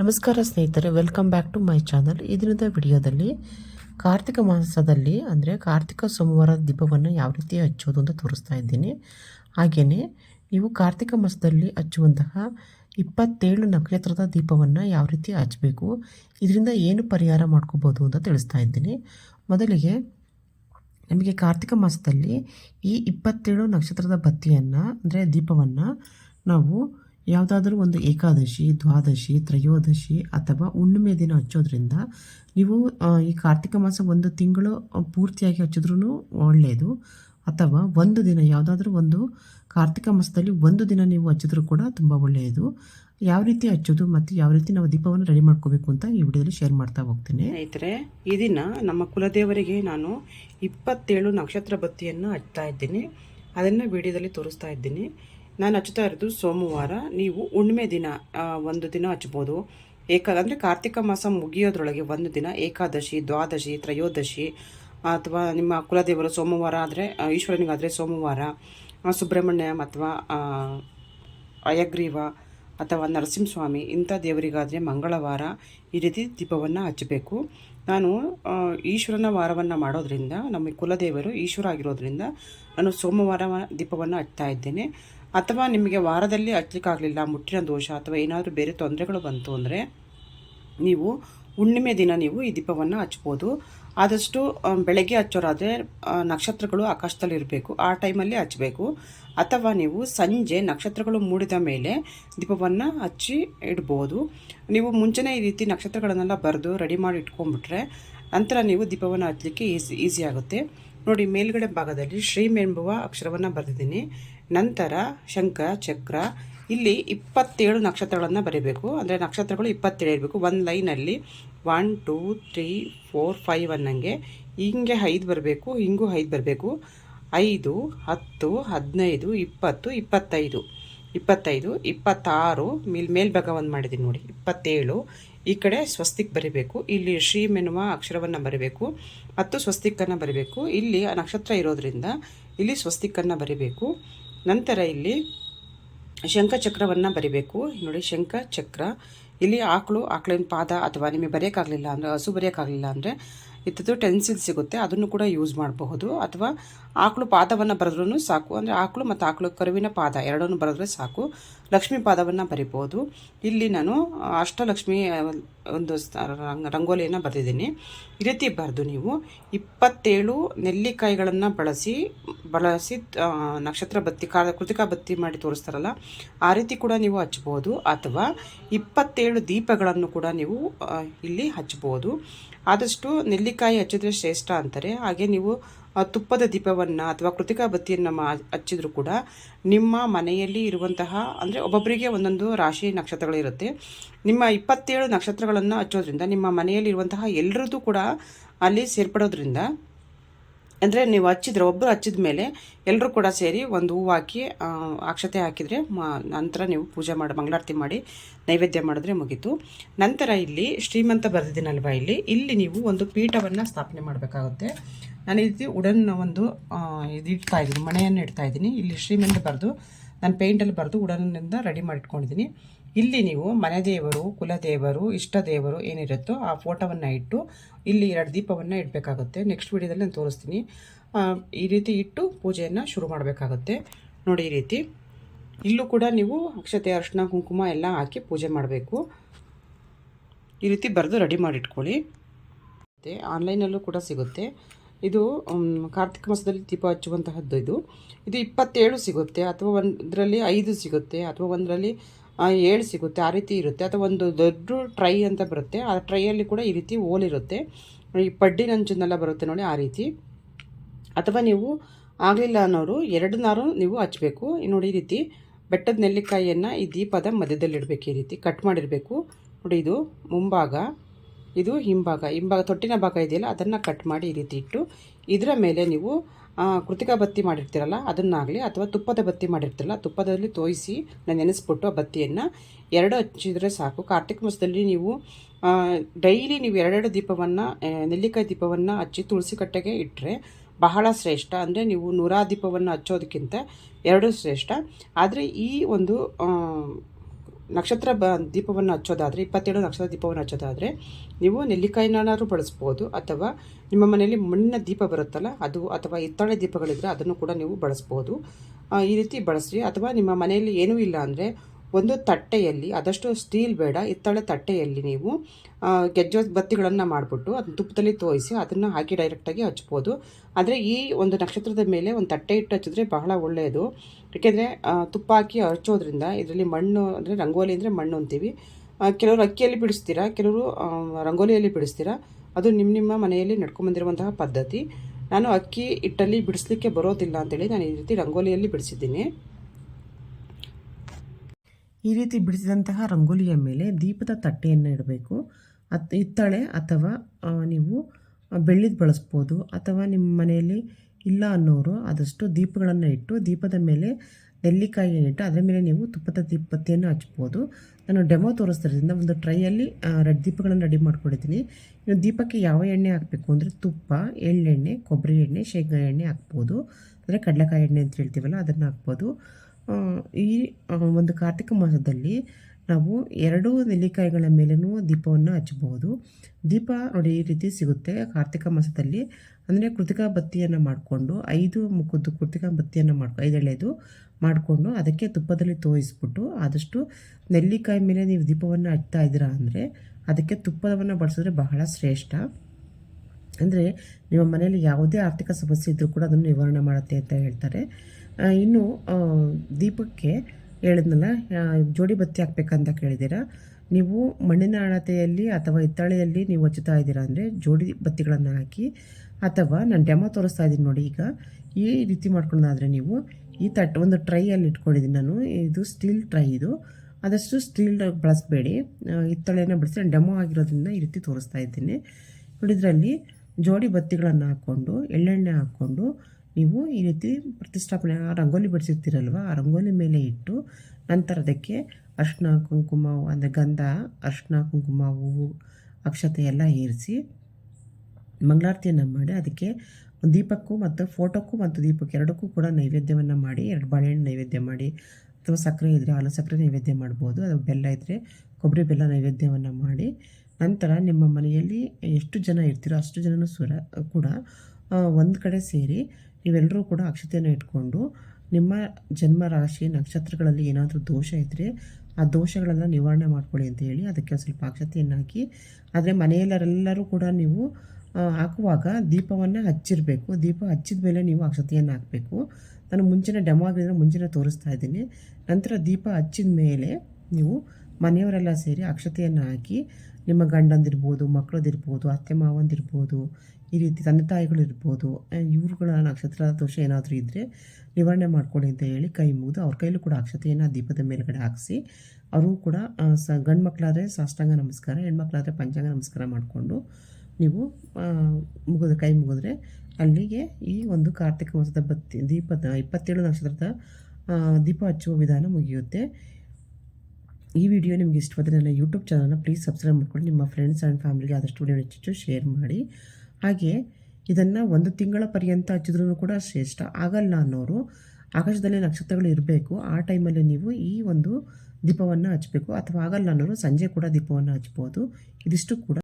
ನಮಸ್ಕಾರ ಸ್ನೇಹಿತರೆ welcome back to my channel ಈ ದಿನದ ವಿಡಿಯೋದಲ್ಲಿ ಕಾರ್ತಿಕ ಮಾಸದಲ್ಲಿ, ಅಂದರೆ ಕಾರ್ತಿಕ ಸೋಮವಾರ ದೀಪವನ್ನು ಯಾವ ರೀತಿ ಹಚ್ಚೋದು ಅಂತ ತೋರಿಸ್ತಾ ಇದ್ದೀನಿ. ಹಾಗೆಯೇ ನೀವು ಕಾರ್ತಿಕ ಮಾಸದಲ್ಲಿ ಹಚ್ಚುವಂತಹ ಇಪ್ಪತ್ತೇಳು ನಕ್ಷತ್ರದ ದೀಪವನ್ನು ಯಾವ ರೀತಿ ಹಚ್ಚಬೇಕು, ಇದರಿಂದ ಏನು ಪರಿಹಾರ ಮಾಡ್ಕೋಬೋದು ಅಂತ ತಿಳಿಸ್ತಾ ಇದ್ದೀನಿ. ಮೊದಲಿಗೆ, ನಮಗೆ ಕಾರ್ತಿಕ ಮಾಸದಲ್ಲಿ ಈ ಇಪ್ಪತ್ತೇಳು ನಕ್ಷತ್ರದ ಬತ್ತಿಯನ್ನು, ಅಂದರೆ ದೀಪವನ್ನು ನಾವು ಯಾವುದಾದ್ರೂ ಒಂದು ಏಕಾದಶಿ, ದ್ವಾದಶಿ, ತ್ರಯೋದಶಿ ಅಥವಾ ಹುಣ್ಣಿಮೆ ದಿನ ಹಚ್ಚೋದ್ರಿಂದ ನೀವು ಈ ಕಾರ್ತಿಕ ಮಾಸ ಒಂದು ತಿಂಗಳು ಪೂರ್ತಿಯಾಗಿ ಹಚ್ಚಿದ್ರೂ ಒಳ್ಳೆಯದು. ಅಥವಾ ಒಂದು ದಿನ, ಯಾವುದಾದ್ರೂ ಒಂದು ಕಾರ್ತಿಕ ಮಾಸದಲ್ಲಿ ಒಂದು ದಿನ ನೀವು ಹಚ್ಚಿದ್ರೂ ಕೂಡ ತುಂಬ ಒಳ್ಳೆಯದು. ಯಾವ ರೀತಿ ಹಚ್ಚೋದು ಮತ್ತು ಯಾವ ರೀತಿ ನಾವು ದೀಪವನ್ನು ರೆಡಿ ಮಾಡ್ಕೋಬೇಕು ಅಂತ ಈ ವಿಡಿಯೋದಲ್ಲಿ ಶೇರ್ ಮಾಡ್ತಾ ಹೋಗ್ತೀನಿ. ಸ್ನೇಹಿತರೆ, ಈ ದಿನ ನಮ್ಮ ಕುಲದೇವರಿಗೆ ನಾನು ಇಪ್ಪತ್ತೇಳು ನಕ್ಷತ್ರ ಬತ್ತಿಯನ್ನು ಹಚ್ತಾ ಇದ್ದೀನಿ. ಅದನ್ನು ವಿಡಿಯೋದಲ್ಲಿ ತೋರಿಸ್ತಾ ಇದ್ದೀನಿ. ನಾನು ಹಚ್ತಾ ಇರೋದು ಸೋಮವಾರ. ನೀವು ಹುಣ್ಣಿಮೆ ದಿನ ಒಂದು ದಿನ ಹಚ್ಬೋದು ಏಕ ಅಂದರೆ ಕಾರ್ತಿಕ ಮಾಸ ಮುಗಿಯೋದ್ರೊಳಗೆ ಒಂದು ದಿನ, ಏಕಾದಶಿ, ದ್ವಾದಶಿ, ತ್ರಯೋದಶಿ, ಅಥವಾ ನಿಮ್ಮ ಕುಲದೇವರು ಸೋಮವಾರ ಆದರೆ ಈಶ್ವರನಿಗಾದರೆ ಸೋಮವಾರ ಸುಬ್ರಹ್ಮಣ್ಯ ಅಥವಾ ಅಯಗ್ರೀವ ಅಥವಾ ನರಸಿಂಹಸ್ವಾಮಿ, ಇಂಥ ದೇವರಿಗಾದರೆ ಮಂಗಳವಾರ ಈ ರೀತಿ ದೀಪವನ್ನು ಹಚ್ಚಬೇಕು. ನಾನು ಈಶ್ವರನ ವಾರವನ್ನು ಮಾಡೋದ್ರಿಂದ, ನಮ್ಮ ಕುಲದೇವರು ಈಶ್ವರ ಆಗಿರೋದ್ರಿಂದ ನಾನು ಸೋಮವಾರ ದೀಪವನ್ನು ಹಚ್ತಾ ಇದ್ದೇನೆ. ಅಥವಾ ನಿಮಗೆ ವಾರದಲ್ಲಿ ಹಚ್ಚಲಿಕ್ಕಾಗಲಿಲ್ಲ ಮುಟ್ಟಿನ ದೋಷ ಅಥವಾ ಏನಾದರೂ ಬೇರೆ ತೊಂದರೆಗಳು ಬಂತು ಅಂದರೆ ನೀವು ಹುಣ್ಣಿಮೆ ದಿನ ನೀವು ಈ ದೀಪವನ್ನು ಹಚ್ಬೋದು. ಆದಷ್ಟು ಬೆಳಗ್ಗೆ ಹಚ್ಚೋರಾದರೆ ನಕ್ಷತ್ರಗಳು ಆಕಾಶದಲ್ಲಿ ಇರಬೇಕು, ಆ ಟೈಮಲ್ಲಿ ಹಚ್ಚಬೇಕು ಅಥವಾ ನೀವು ಸಂಜೆ ನಕ್ಷತ್ರಗಳು ಮೂಡಿದ ಮೇಲೆ ದೀಪವನ್ನು ಹಚ್ಚಿ ಇಡ್ಬೋದು. ನೀವು ಮುಂಚೆನೇ ಈ ರೀತಿ ನಕ್ಷತ್ರಗಳನ್ನೆಲ್ಲ ಬರೆದು ರೆಡಿ ಮಾಡಿ ಇಟ್ಕೊಂಡ್ಬಿಟ್ರೆ ನಂತರ ನೀವು ದೀಪವನ್ನು ಹಚ್ಚಲಿಕ್ಕೆ ಈಸಿ ಈಸಿ ಆಗುತ್ತೆ. ನೋಡಿ, ಮೇಲ್ಗಡೆ ಭಾಗದಲ್ಲಿ ಶ್ರೀಮ್ ಎಂಬುವ ಅಕ್ಷರವನ್ನು ಬರೆದಿದ್ದೀನಿ. ನಂತರ ಶಂಖ, ಚಕ್ರ, ಇಲ್ಲಿ ಇಪ್ಪತ್ತೇಳು ನಕ್ಷತ್ರಗಳನ್ನು ಬರೀಬೇಕು. ಅಂದರೆ ನಕ್ಷತ್ರಗಳು ಇಪ್ಪತ್ತೇಳು ಇರಬೇಕು. ಒಂದು ಲೈನಲ್ಲಿ one two three four five ಅನ್ನಂಗೆ ಹಿಂಗೆ ಐದು ಬರಬೇಕು, ಹಿಂಗೂ ಐದು ಬರಬೇಕು. ಐದು, ಹತ್ತು, ಹದಿನೈದು, ಇಪ್ಪತ್ತು, ಇಪ್ಪತ್ತೈದು. ಇಪ್ಪತ್ತೈದು, ಇಪ್ಪತ್ತಾರು, ಮೇಲ್ ಮೇಲ್ಭಾಗ ಒಂದು ಮಾಡಿದ್ದೀನಿ ನೋಡಿ. ಇಪ್ಪತ್ತೇಳು. ಈ ಕಡೆ ಸ್ವಸ್ತಿಕ್ ಬರಿಬೇಕು. ಇಲ್ಲಿ ಶ್ರೀಮ್ ಎನ್ನುವ ಅಕ್ಷರವನ್ನು ಬರಿಬೇಕು. ಮತ್ತು ಸ್ವಸ್ತಿಕ್ಕನ್ನು ಬರಿಬೇಕು. ಇಲ್ಲಿ ನಕ್ಷತ್ರ ಇರೋದರಿಂದ ಇಲ್ಲಿ ಸ್ವಸ್ತಿಕ್ಕನ್ನು ಬರಿಬೇಕು. ನಂತರ ಇಲ್ಲಿ ಶಂಖಚಕ್ರವನ್ನು ಬರಿಬೇಕು. ನೋಡಿ, ಶಂಖ ಚಕ್ರ. ಇಲ್ಲಿ ಆಕಳು, ಆಕಳಿನ ಪಾದ ಅಥವಾ ನಿಮಗೆ ಬರೆಯೋಕ್ಕಾಗಲಿಲ್ಲ ಅಂದರೆ, ಹಸು ಬರೆಯೋಕ್ಕಾಗಲಿಲ್ಲ ಅಂದರೆ ಇತ್ತದ್ದು ಟೆನ್ಸಿಲ್ ಸಿಗುತ್ತೆ. ಅದನ್ನು ಕೂಡ ಯೂಸ್ ಮಾಡಬಹುದು. ಅಥವಾ ಆಕಳು ಪಾದವನ್ನು ಬರೆದ್ರೂ ಸಾಕು. ಅಂದರೆ ಆಕಳು ಮತ್ತು ಆಕಳು ಕರುವಿನ ಪಾದ ಎರಡನ್ನು ಬರೆದ್ರೆ ಸಾಕು. ಲಕ್ಷ್ಮೀ ಪಾದವನ್ನು ಬರಿಬೋದು. ಇಲ್ಲಿ ನಾನು ಅಷ್ಟಲಕ್ಷ್ಮಿ ಒಂದು ರಂಗ, ರಂಗೋಲಿಯನ್ನು ಬರೆದಿದ್ದೀನಿ. ಈ ರೀತಿ ಬರೆದು ನೀವು ಇಪ್ಪತ್ತೇಳು ನೆಲ್ಲಿಕಾಯಿಗಳನ್ನು ಬಳಸಿ ಬಳಸಿ ನಕ್ಷತ್ರ ಬತ್ತಿ, ಕಾ, ಕೃತಿಕಾ ಬತ್ತಿ ಮಾಡಿ ತೋರಿಸ್ತಾರಲ್ಲ, ಆ ರೀತಿ ಕೂಡ ನೀವು ಹಚ್ಬೋದು. ಅಥವಾ ಇಪ್ಪತ್ತೇಳು ದೀಪಗಳನ್ನು ಕೂಡ ನೀವು ಇಲ್ಲಿ ಹಚ್ಬೋದು. ಆದಷ್ಟು ನೆಲ್ಲಿಕಾಯಿ ಹಚ್ಚಿದ್ರೆ ಶ್ರೇಷ್ಠ ಅಂತಾರೆ. ಹಾಗೆ ನೀವು ತುಪ್ಪದ ದೀಪವನ್ನು ಅಥವಾ ಕೃತಿಕಾ ಬತ್ತಿಯನ್ನು ಮಾ ಹಚ್ಚಿದ್ರು ಕೂಡ ನಿಮ್ಮ ಮನೆಯಲ್ಲಿ ಇರುವಂತಹ, ಅಂದರೆ ಒಬ್ಬೊಬ್ಬರಿಗೆ ಒಂದೊಂದು ರಾಶಿ ನಕ್ಷತ್ರಗಳಿರುತ್ತೆ ನಿಮ್ಮ ಇಪ್ಪತ್ತೇಳು ನಕ್ಷತ್ರಗಳನ್ನು ಹಚ್ಚೋದ್ರಿಂದ, ನಿಮ್ಮ ಮನೆಯಲ್ಲಿ ಇರುವಂತಹ ಎಲ್ಲರದ್ದು ಕೂಡ ಅಲ್ಲಿ ಸೇರ್ಪಡೋದ್ರಿಂದ ಅಂದರೆ ನೀವು ಹಚ್ಚಿದ್ರೆ ಒಬ್ಬರು ಹಚ್ಚಿದ ಮೇಲೆ ಎಲ್ಲರೂ ಕೂಡ ಸೇರಿ ಒಂದು ಹೂವು ಹಾಕಿ ಅಕ್ಷತೆ ಹಾಕಿದರೆ ನಂತರ ನೀವು ಪೂಜೆ ಮಾಡಿ, ಮಂಗಳಾರತಿ ಮಾಡಿ ನೈವೇದ್ಯ ಮಾಡಿದ್ರೆ ಮುಗೀತು. ನಂತರ ಇಲ್ಲಿ ಶ್ರೀಮಂತ ಬರೆದಿದ್ದೀನಲ್ವಾ ಇಲ್ಲಿ ಇಲ್ಲಿ ನೀವು ಒಂದು ಪೀಠವನ್ನು ಸ್ಥಾಪನೆ ಮಾಡಬೇಕಾಗುತ್ತೆ. ನಾನು ಈ ರೀತಿ ಉಡನ್ ಒಂದು ಇದು ಇಡ್ತಾ ಇದ್ದೀನಿ, ಮಣೆಯನ್ನು ಇಡ್ತಾ ಇದ್ದೀನಿ. ಇಲ್ಲಿ ಶ್ರೀಮಂತ ಬರೆದು, ನಾನು ಪೇಂಟಲ್ಲಿ ಬರೆದು ಉಡನ್ನಿಂದ ರೆಡಿ ಮಾಡಿಟ್ಕೊಂಡಿದ್ದೀನಿ. ಇಲ್ಲಿ ನೀವು ಮನೆ ದೇವರು ಕುಲದೇವರು ಇಷ್ಟ ದೇವರು ಏನಿರುತ್ತೋ ಆ ಫೋಟೋವನ್ನು ಇಟ್ಟು ಇಲ್ಲಿ ಎರಡು ದೀಪವನ್ನು ಇಡಬೇಕಾಗುತ್ತೆ. ನೆಕ್ಸ್ಟ್ ವಿಡಿಯೋದಲ್ಲಿ ನಾನು ತೋರಿಸ್ತೀನಿ. ಈ ರೀತಿ ಇಟ್ಟು ಪೂಜೆಯನ್ನು ಶುರು ಮಾಡಬೇಕಾಗುತ್ತೆ. ನೋಡಿ ಈ ರೀತಿ. ಇಲ್ಲೂ ಕೂಡ ನೀವು ಅಕ್ಷತೆ, ಅರ್ಶಿನ, ಕುಂಕುಮ ಎಲ್ಲ ಹಾಕಿ ಪೂಜೆ ಮಾಡಬೇಕು. ಈ ರೀತಿ ಬರೆದು ರೆಡಿ ಮಾಡಿಟ್ಕೊಳ್ಳಿ. ಮತ್ತು ಆನ್ಲೈನಲ್ಲೂ ಕೂಡ ಸಿಗುತ್ತೆ. ಇದು ಕಾರ್ತಿಕ ಮಾಸದಲ್ಲಿ ದೀಪ ಹಚ್ಚುವಂತಹದ್ದು ಇದು. ಇದು ಇಪ್ಪತ್ತೇಳು ಸಿಗುತ್ತೆ ಅಥವಾ ಒಂದರಲ್ಲಿ ಐದು ಸಿಗುತ್ತೆ ಅಥವಾ ಒಂದರಲ್ಲಿ ಏಳು ಸಿಗುತ್ತೆ, ಆ ರೀತಿ ಇರುತ್ತೆ. ಅಥವಾ ಒಂದು ದೊಡ್ಡ ಟ್ರೈ ಅಂತ ಬರುತ್ತೆ, ಆ ಟ್ರೈಯಲ್ಲಿ ಕೂಡ ಈ ರೀತಿ ಓಲಿರುತ್ತೆ ಈ ಪಡ್ಡಿ ನಂಚನ್ನೆಲ್ಲ ಬರುತ್ತೆ ನೋಡಿ ಆ ರೀತಿ. ಅಥವಾ ನೀವು ಆಗಲಿಲ್ಲ ಅನ್ನೋರು ಎರಡು ನಾರು ನೀವು ಹಚ್ಚಬೇಕು ನೋಡಿ ಈ ರೀತಿ ಬೆಟ್ಟದ ನೆಲ್ಲಿಕಾಯಿಯನ್ನು ಈ ದೀಪದ ಮಧ್ಯದಲ್ಲಿ ಇಡಬೇಕು ಈ ರೀತಿ ಕಟ್ ಮಾಡಿರಬೇಕು. ನೋಡಿ ಇದು ಮುಂಭಾಗ, ಇದು ಹಿಂಭಾಗ. ಹಿಂಭಾಗ, ತೊಟ್ಟಿನ ಭಾಗ ಇದೆಯಲ್ಲ, ಅದನ್ನು ಕಟ್ ಮಾಡಿ ಈ ರೀತಿ ಇಟ್ಟು, ಇದರ ಮೇಲೆ ನೀವು ಕೃತಿಕಾ ಬತ್ತಿ ಮಾಡಿರ್ತೀರಲ್ಲ, ಅದನ್ನಾಗಲಿ ಅಥವಾ ತುಪ್ಪದ ಬತ್ತಿ ಮಾಡಿರ್ತೀರಲ್ಲ, ತುಪ್ಪದಲ್ಲಿ ತೋಯಿಸಿ ನಾನು ನೆನೆಸ್ಬಿಟ್ಟು ಆ ಬತ್ತಿಯನ್ನು ಎರಡು ಹಚ್ಚಿದರೆ ಸಾಕು. ಕಾರ್ತಿಕ ಮಾಸದಲ್ಲಿ ನೀವು ಡೈಲಿ ನೀವು ಎರಡೆರಡು ದೀಪವನ್ನು ನೆಲ್ಲಿಕಾಯಿ ದೀಪವನ್ನು ಹಚ್ಚಿ ತುಳಸಿ ಕಟ್ಟೆಗೆ ಇಟ್ಟರೆ ಬಹಳ ಶ್ರೇಷ್ಠ. ಅಂದರೆ ನೀವು ನೂರಾ ದೀಪವನ್ನು ಹಚ್ಚೋದಕ್ಕಿಂತ ಎರಡು ಶ್ರೇಷ್ಠ. ಆದರೆ ಈ ಒಂದು ನಕ್ಷತ್ರ ಬ, ದೀಪವನ್ನು ಹಚ್ಚೋದಾದರೆ, ಇಪ್ಪತ್ತೇಳು ನಕ್ಷತ್ರ ದೀಪವನ್ನು ಹಚ್ಚೋದಾದರೆ, ನೀವು ನೆಲ್ಲಿಕಾಯಿನಾದ್ರೂ ಬಳಸ್ಬೋದು, ಅಥವಾ ನಿಮ್ಮ ಮನೆಯಲ್ಲಿ ಮಣ್ಣಿನ ದೀಪ ಬರುತ್ತಲ್ಲ, ಅದು ಅಥವಾ ಹಿತ್ತಾಳೆ ದೀಪಗಳಿದ್ದರೆ ಅದನ್ನು ಕೂಡ ನೀವು ಬಳಸ್ಬೋದು. ಈ ರೀತಿ ಬಳಸಿ ಅಥವಾ ನಿಮ್ಮ ಮನೆಯಲ್ಲಿ ಏನೂ ಇಲ್ಲ ಅಂದರೆ ಒಂದು ತಟ್ಟೆಯಲ್ಲಿ, ಆದಷ್ಟು ಸ್ಟೀಲ್ ಬೇಡ ಹಿತ್ತಾಳೆ ತಟ್ಟೆಯಲ್ಲಿ ನೀವು ಗೆಜ್ಜೆ ಬತ್ತಿಗಳನ್ನು ಮಾಡಿಬಿಟ್ಟು ಅದನ್ನ ತುಪ್ಪದಲ್ಲಿ ತೋಯಿಸಿ ಅದನ್ನು ಹಾಕಿ ಡೈರೆಕ್ಟಾಗಿ ಹಚ್ಬೋದು. ಆದರೆ ಈ ಒಂದು ನಕ್ಷತ್ರದ ಮೇಲೆ ಒಂದು ತಟ್ಟೆ ಇಟ್ಟು ಹಚ್ಚಿದ್ರೆ ಬಹಳ ಒಳ್ಳೆಯದು ಏಕೆಂದರೆ ತುಪ್ಪ ಹಾಕಿ ಹಚ್ಚೋದ್ರಿಂದ ಇದರಲ್ಲಿ ಮಣ್ಣು, ಅಂದರೆ ರಂಗೋಲಿ ಅಂದರೆ ಮಣ್ಣು ಅಂತೀವಿ. ಕೆಲವರು ಅಕ್ಕಿಯಲ್ಲಿ ಬಿಡಿಸ್ತೀರಾ, ಕೆಲವರು ರಂಗೋಲಿಯಲ್ಲಿ ಬಿಡಿಸ್ತೀರಾ, ಅದು ನಿಮ್ಮ ನಿಮ್ಮ ಮನೆಯಲ್ಲಿ ನಡ್ಕೊಂಬಂದಿರುವಂತಹ ಪದ್ಧತಿ. ನಾನು ಅಕ್ಕಿ ಹಿಟ್ಟಲ್ಲಿ ಬಿಡಿಸ್ಲಿಕ್ಕೆ ಬರೋದಿಲ್ಲ ಅಂತೇಳಿ ನಾನು ಈ ರೀತಿ ರಂಗೋಲಿಯಲ್ಲಿ ಬಿಡಿಸಿದ್ದೀನಿ. ಈ ರೀತಿ ಬಿಡಿಸಿದಂತಹ ರಂಗೋಲಿಯ ಮೇಲೆ ದೀಪದ ತಟ್ಟೆಯನ್ನು ಇಡಬೇಕು. ಅತ್, ಹಿತ್ತಾಳೆ ಅಥವಾ ನೀವು ಬೆಳ್ಳಿದ ಬಳಸ್ಬೋದು. ಅಥವಾ ನಿಮ್ಮ ಮನೆಯಲ್ಲಿ ಇಲ್ಲ ಅನ್ನೋರು ಆದಷ್ಟು ದೀಪಗಳನ್ನು ಇಟ್ಟು ದೀಪದ ಮೇಲೆ ನೆಲ್ಲಿಕಾಯಿಯನ್ನು ಇಟ್ಟು ಅದರ ಮೇಲೆ ನೀವು ತುಪ್ಪದ ದೀಪತ್ತಿಯನ್ನು ಹಚ್ಬೋದು. ನಾನು ಡೆಮೋ ತೋರಿಸ್ತಿರೋದ್ರಿಂದ ಒಂದು ಟ್ರೈಯಲ್ಲಿ ರೆಡ್ ದೀಪಗಳನ್ನು ರೆಡಿ ಮಾಡ್ಕೊಂಡಿದ್ದೀನಿ. ಇನ್ನು ದೀಪಕ್ಕೆ ಯಾವ ಎಣ್ಣೆ ಹಾಕಬೇಕು ಅಂದರೆ ತುಪ್ಪ, ಎಳ್ಳೆಣ್ಣೆ, ಕೊಬ್ಬರಿ ಎಣ್ಣೆ, ಶೇಂಗಾ ಎಣ್ಣೆ ಹಾಕ್ಬೋದು. ಅಂದರೆ ಕಡಲೆಕಾಯಿ ಎಣ್ಣೆ ಅಂತ ಹೇಳ್ತೀವಲ್ಲ, ಅದನ್ನು ಹಾಕ್ಬೋದು. ಈ ಒಂದು ಕಾರ್ತಿಕ ಮಾಸದಲ್ಲಿ ನಾವು ಎರಡು ನೆಲ್ಲಿಕಾಯಿಗಳ ಮೇಲೂ ದೀಪವನ್ನು ಹಚ್ಚಬಹುದು. ದೀಪ ನೋಡಿ ಈ ರೀತಿ ಸಿಗುತ್ತೆ ಕಾರ್ತಿಕ ಮಾಸದಲ್ಲಿ. ಅಂದರೆ ಕೃತಿಕಾ ಬತ್ತಿಯನ್ನು ಮಾಡಿಕೊಂಡು, ಐದು ಮುಖದ್ದು ಕೃತಿಕಾ ಬತ್ತಿಯನ್ನು ಮಾಡ್ಕೊ, ಐದೆಳೆದು ಮಾಡಿಕೊಂಡು ಅದಕ್ಕೆ ತುಪ್ಪದಲ್ಲಿ ತೋಯಿಸ್ಬಿಟ್ಟು ಆದಷ್ಟು ನೆಲ್ಲಿಕಾಯಿ ಮೇಲೆ ನೀವು ದೀಪವನ್ನು ಹಚ್ತಾ ಇದ್ದೀರಾ ಅಂದರೆ ಅದಕ್ಕೆ ತುಪ್ಪವನ್ನು ಬಳಸಿದ್ರೆ ಬಹಳ ಶ್ರೇಷ್ಠ. ಅಂದರೆ ನಿಮ್ಮ ಮನೆಯಲ್ಲಿ ಯಾವುದೇ ಆರ್ಥಿಕ ಸಮಸ್ಯೆ ಇದ್ದರೂ ಕೂಡ ಅದನ್ನು ನಿವಾರಣೆ ಮಾಡುತ್ತೆ ಅಂತ ಹೇಳ್ತಾರೆ. ಇನ್ನು ದೀಪಕ್ಕೆ ಹೇಳಿದ್ನಲ್ಲ ಜೋಡಿ ಬತ್ತಿ ಹಾಕ್ಬೇಕಂತ ಕೇಳಿದ್ದೀರಾ? ನೀವು ಮಣ್ಣಿನ ಅಳತೆಯಲ್ಲಿ ಅಥವಾ ಹಿತ್ತಾಳೆಯಲ್ಲಿ ನೀವು ಹಚ್ಚುತ್ತಾ ಇದ್ದೀರಾ ಅಂದರೆ ಜೋಡಿ ಬತ್ತಿಗಳನ್ನು ಹಾಕಿ, ಅಥವಾ ನಾನು ಡೆಮೋ ತೋರಿಸ್ತಾ ಇದ್ದೀನಿ ನೋಡಿ ಈಗ, ಈ ರೀತಿ ಮಾಡ್ಕೊಳ್ಳೋದಾದರೆ ನೀವು, ಈ ತಟ್, ಒಂದು ಟ್ರೈಯಲ್ಲಿ ಇಟ್ಕೊಂಡಿದ್ದೀನಿ ನಾನು, ಇದು ಸ್ಟೀಲ್ ಟ್ರೈ ಇದು. ಆದಷ್ಟು ಸ್ಟೀಲ್ ಬಳಸಬೇಡಿ. ಹಿತ್ತಾಳೆಯನ್ನು ಬಳಸಿ ನಾನು ಡೆಮೋ ಆಗಿರೋದ್ರಿಂದ ಈ ರೀತಿ ತೋರಿಸ್ತಾ ಇದ್ದೀನಿ. ನೋಡಿದ್ರಲ್ಲಿ ಜೋಡಿ ಬತ್ತಿಗಳನ್ನು ಹಾಕ್ಕೊಂಡು, ಎಳ್ಳೆಣ್ಣೆ ಹಾಕ್ಕೊಂಡು ನೀವು ಈ ರೀತಿ ಪ್ರತಿಷ್ಠಾಪನೆ, ಆ ರಂಗೋಲಿ ಬಿಡಿಸಿರ್ತೀರಲ್ವ, ಆ ರಂಗೋಲಿ ಮೇಲೆ ಇಟ್ಟು ನಂತರ ಅದಕ್ಕೆ ಅರ್ಶಿನ ಕುಂಕುಮ, ಅಂದರೆ ಗಂಧ ಅರ್ಶಿನ ಕುಂಕುಮ, ಹೂವು, ಅಕ್ಷತೆ ಎಲ್ಲ ಏರಿಸಿ ಮಂಗಳಾರತಿಯನ್ನು ಮಾಡಿ ಅದಕ್ಕೆ ದೀಪಕ್ಕೂ ಮತ್ತು ಫೋಟೋಕ್ಕೂ ಮತ್ತು ದೀಪಕ್ಕೆ ಎರಡಕ್ಕೂ ಕೂಡ ನೈವೇದ್ಯವನ್ನು ಮಾಡಿ, ಎರಡು ಬಾಳೆಹಣ್ಣು ನೈವೇದ್ಯ ಮಾಡಿ ಅಥವಾ ಸಕ್ಕರೆ ಇದ್ದರೆ ಹಾಲು ಸಕ್ಕರೆ ನೈವೇದ್ಯ ಮಾಡ್ಬೋದು ಅದು ಬೆಲ್ಲ ಇದ್ದರೆ ಕೊಬ್ಬರಿ ಬೆಲ್ಲ ನೈವೇದ್ಯವನ್ನು ಮಾಡಿ ನಂತರ ನಿಮ್ಮ ಮನೆಯಲ್ಲಿ ಎಷ್ಟು ಜನ ಇರ್ತೀರೋ ಅಷ್ಟು ಜನನೂ ಸುರ, ಕೂಡ ಒಂದು ಕಡೆ ಸೇರಿ ನೀವೆಲ್ಲರೂ ಕೂಡ ಅಕ್ಷತೆಯನ್ನು ಇಟ್ಕೊಂಡು ನಿಮ್ಮ ಜನ್ಮ ರಾಶಿ ನಕ್ಷತ್ರಗಳಲ್ಲಿ ಏನಾದರೂ ದೋಷ ಇದ್ದರೆ ಆ ದೋಷಗಳೆಲ್ಲ ನಿವಾರಣೆ ಮಾಡ್ಕೊಳ್ಳಿ ಅಂತ ಹೇಳಿ ಅದಕ್ಕೆ ಸ್ವಲ್ಪ ಅಕ್ಷತೆಯನ್ನು ಹಾಕಿ. ಆದರೆ ಮನೆಯಲ್ಲರೆಲ್ಲರೂ ಕೂಡ ನೀವು ಹಾಕುವಾಗ ದೀಪವನ್ನು ಹಚ್ಚಿರಬೇಕು. ದೀಪ ಹಚ್ಚಿದ ಮೇಲೆ ನೀವು ಅಕ್ಷತೆಯನ್ನು ಹಾಕಬೇಕು. ನಾನು ಮುಂಚಿನ ಡೆಮೋ ಆಗಿದ್ರೆ ಮುಂಚೆನೇ ತೋರಿಸ್ತಾ ಇದ್ದೀನಿ. ನಂತರ ದೀಪ ಹಚ್ಚಿದ ಮೇಲೆ ನೀವು ಮನೆಯವರೆಲ್ಲ ಸೇರಿ ಅಕ್ಷತೆಯನ್ನು ಹಾಕಿ ನಿಮ್ಮ ಗಂಡಂದಿರ್ಬೋದು ಮಕ್ಕಳದಿರ್ಬೋದು ಅತ್ತೆ ಮಾವಂದಿರ್ಬೋದು, ಈ ರೀತಿ ತಂದೆ ತಾಯಿಗಳಿರ್ಬೋದು ಇವ್ರುಗಳ ನಕ್ಷತ್ರ ದೋಷ ಏನಾದರೂ ಇದ್ದರೆ ನಿವಾರಣೆ ಮಾಡ್ಕೊಳ್ಳಿ ಅಂತ ಹೇಳಿ ಕೈ ಮುಗಿದು ಅವ್ರ ಕೈಲೂ ಕೂಡ ಅಕ್ಷತೆಯನ್ನು ದೀಪದ ಮೇಲುಗಡೆ ಹಾಕಿಸಿ, ಅವರು ಕೂಡ ಸ ಗಂಡು ಮಕ್ಕಳಾದರೆ ಸಾಷ್ಟಾಂಗ ನಮಸ್ಕಾರ, ಹೆಣ್ಮಕ್ಳಾದರೆ ಪಂಚಾಂಗ ನಮಸ್ಕಾರ ಮಾಡಿಕೊಂಡು ನೀವು ಮುಗಿದ ಕೈ ಮುಗಿದ್ರೆ ಅಲ್ಲಿಗೆ ಈ ಒಂದು ಕಾರ್ತಿಕ ಮಾಸದ ಬತ್ತಿ, ದೀಪದ ಇಪ್ಪತ್ತೇಳು ನಕ್ಷತ್ರದ ದೀಪ ಹಚ್ಚುವ ವಿಧಾನ ಮುಗಿಯುತ್ತೆ. ಈ ವಿಡಿಯೋ ನಿಮಗೆ ಇಷ್ಟವಾದರೆ ನನ್ನ ಯೂಟ್ಯೂಬ್ ಚಾನಲ್ನ ಪ್ಲೀಸ್ ಸಬ್ಸ್ಕ್ರೈಬ್ ಮಾಡ್ಕೊಂಡು ನಿಮ್ಮ ಫ್ರೆಂಡ್ಸ್ ಆ್ಯಂಡ್ ಫ್ಯಾಮಿಲಿಗೆ ಆದಷ್ಟು ವಿಡಿಯೋ ಹೆಚ್ಚು ಶೇರ್ ಮಾಡಿ. ಹಾಗೆ ಇದನ್ನು ಒಂದು ತಿಂಗಳ ಪರ್ಯಂತ ಹಚ್ಚಿದ್ರೂ ಕೂಡ ಶ್ರೇಷ್ಠ. ಆಗಲ್ಲ ಅನ್ನೋರು ಆಕಾಶದಲ್ಲಿ ನಕ್ಷತ್ರಗಳು ಇರಬೇಕು. ಆ ಟೈಮಲ್ಲಿ ನೀವು ಈ ಒಂದು ದೀಪವನ್ನು ಹಚ್ಚಬೇಕು ಅಥವಾ ಆಗಲ್ಲ ಅನ್ನೋರು ಸಂಜೆ ಕೂಡ ದೀಪವನ್ನು ಹಚ್ಬೋದು. ಇದಿಷ್ಟು ಕೂಡ.